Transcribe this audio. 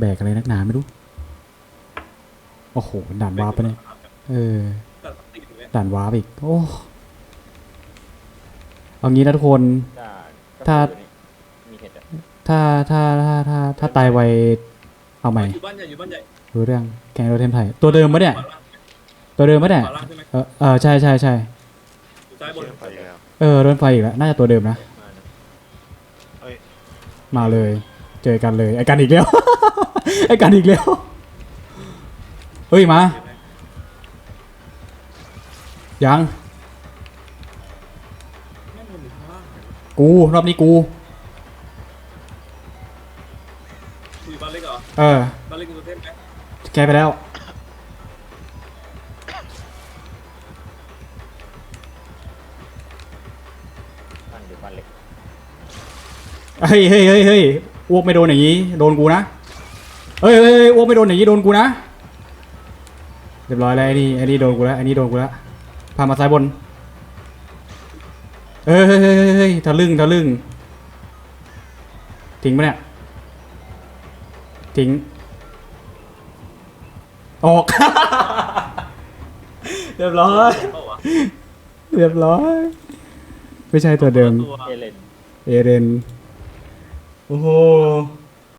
แบกอะไรนักหนาไม่รู้ โอ้โห ด่านวาร์ปไปะเนี่ยเออตัดติดเลยด่านวาร์ปอีก โอ้เอางี้นะทุกคนจ้าก็ถ้าคือนี่มีเห็ดอะถ้า ถ้า ถ้า ถ้า ถ้าตายไว เอาใหม่อยู่บ้านใหญ่อยู่บ้านใหญ่รู้เรื่อง แกงโรเทมไทย ตัวเดิมปะเนี่ยขวาล่างตัวเดิมปะเนี่ยขวาล่างใช่ไหมเออเออใช่ใช่ใช่อยู่ซ้ายบนไปแล้วเออรถไฟอีกแล้ว น่าจะตัวเดิมนะ มานะมาเลย เจอกันเลยไอ้กันอีกแล้ว ไอ้กันอีกแล้วเฮ้ยมายังแม่งมันอยู่ข้างล่างกูรอบนี้กูอยู่บ้านเล็กเหรอเออบ้านเล็กอยู่เทพไหมแกไปแล้วบ้านอยู่บ้านเล็กเฮ้ยเฮ้ยเฮ้ยเฮ้ย อ้วกไม่โดนอย่างนี้ โดนกูนะเฮ้ยเฮ้ยเฮ้ยอ้วกไม่โดนอย่างนี้โดนกูนะเรียบร้อยแล้วไอ้นี่ไอ้นี่โดนกูแล้วไอ้นี่โดนกูแล้วพามาซ้ายบนเฮ้ยเฮ้ยเฮ้ยเฮ้ยเฮ้ยทะลึ่งทะลึ่งทิ้งปะเนี่ยทิ้งออก เรียบร้อยเปล่าวะเรียบร้อย ไม่ใช่ตัวเดิมตัวเอเลน 哦吼